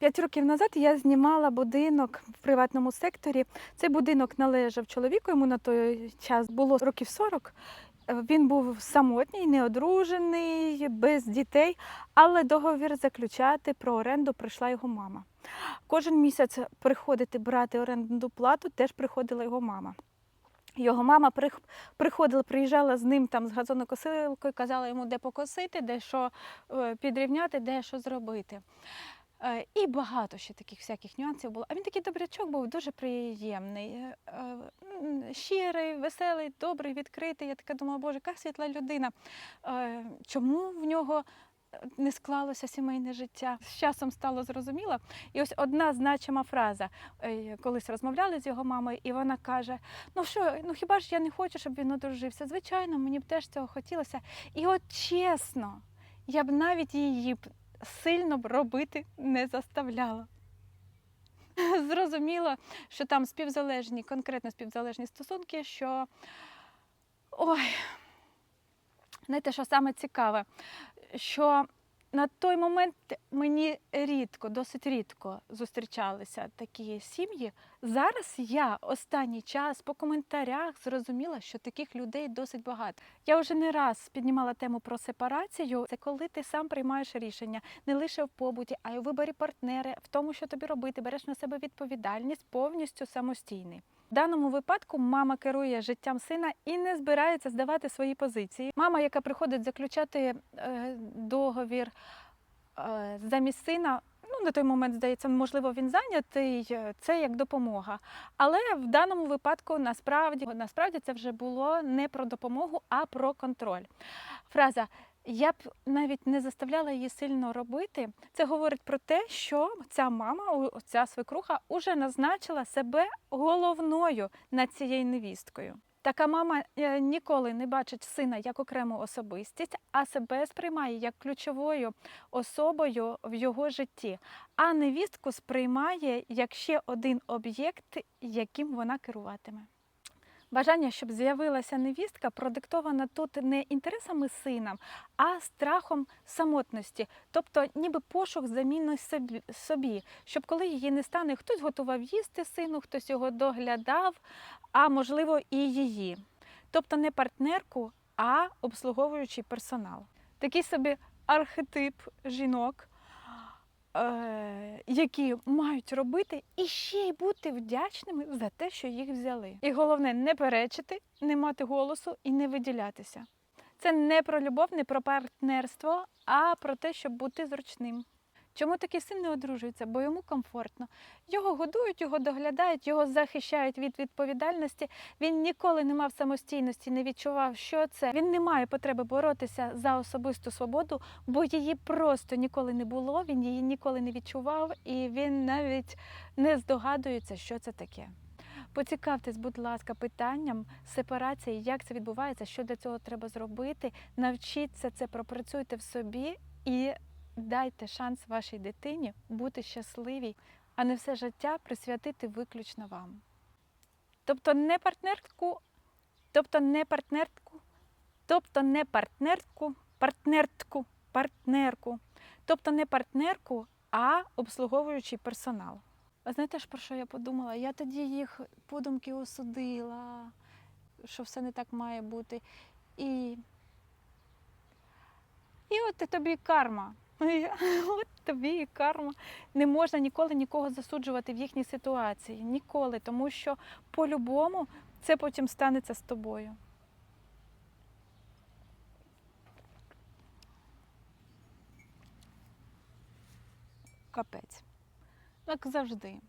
П'ять років назад я знімала будинок в приватному секторі. Цей будинок належав чоловіку, йому на той час було років 40. Е, Він був самотній, неодружений, без дітей, але договір заключати про оренду прийшла його мама. Кожен місяць приходити брати орендну плату теж приходила його мама. Його мама приходила, приїжджала з ним там з газонокосилкою, казала йому, де покосити, де що е, підрівняти, де що зробити. Е, І багато ще таких всяких нюансів було. А він такий добрячок був, дуже приємний, е, е, щирий, веселий, добрий, відкритий. Я така думала, боже, яка світла людина. Чому в нього не склалося сімейне життя? З часом стало зрозуміло. І ось одна значима фраза. Колись розмовляли з його мамою, і вона каже: Ну що, ну хіба ж я не хочу, щоб він одружився? Звичайно, мені б теж цього хотілося. І от чесно, я б навіть її сильно робити не заставляла. Зрозуміло, що там співзалежні, конкретно співзалежні стосунки, що ой, знаєте, що саме цікаве, що на той момент мені рідко, досить рідко зустрічалися такі сім'ї. Зараз я останній час по коментарях зрозуміла, що таких людей досить багато. Я вже не раз піднімала тему про сепарацію. Це коли ти сам приймаєш рішення не лише в побуті, а й у виборі партнера, в тому, що тобі робити, береш на себе відповідальність повністю самостійний. В даному випадку мама керує життям сина і не збирається здавати свої позиції. Мама, яка приходить заключати е, договір е, замість сина. Ну, на той момент здається, можливо, він зайнятий, е, це як допомога. Але в даному випадку насправді, насправді це вже було не про допомогу, а про контроль. Фраза я б навіть не заставляла її сильно робити. Це говорить про те, що ця мама, ця свекруха, уже назначила себе головною над цією невісткою. Така мама е, ніколи не бачить сина як окрему особистість, а себе сприймає як ключовою особою в його житті. А невістку сприймає як ще один об'єкт, яким вона керуватиме. Бажання, щоб з'явилася невістка, продиктована тут не інтересами сина, а страхом самотності, тобто ніби пошук заміни собі- щоб коли її не стане, хтось готував їсти сину, хтось його доглядав, а можливо і її. Тобто не партнерку, а обслуговуючий персонал. Такий собі архетип жінок, які мають робити і ще й бути вдячними за те, що їх взяли. І головне не перечити, не мати голосу і не виділятися. Це не про любов, не про партнерство, а про те, щоб бути зручним. Чому такий син не одружується? Бо йому комфортно. Його годують, його доглядають, його захищають від відповідальності. Він ніколи не мав самостійності, не відчував, що це. Він не має потреби боротися за особисту свободу, бо її просто ніколи не було. Він її ніколи не відчував, і він навіть не здогадується, що це таке. Поцікавтесь, будь ласка, питанням сепарації, як це відбувається, що для цього треба зробити. Навчіться це, пропрацюйте в собі і дайте шанс вашій дитині бути щасливій, а не все життя присвятити виключно вам. Тобто не партнерку, тобто не партнерку, тобто не партнерку, партнертку, партнерку, тобто не партнерку, а обслуговуючий персонал. А знаєте ж, про що я подумала? Я тоді їх подумки осудила, що все не так має бути. І, і от і тобі карма. От тобі і карма. Не можна ніколи нікого засуджувати в їхній ситуації. Ніколи, тому що по-любому це потім станеться з тобою. Капець. Як завжди.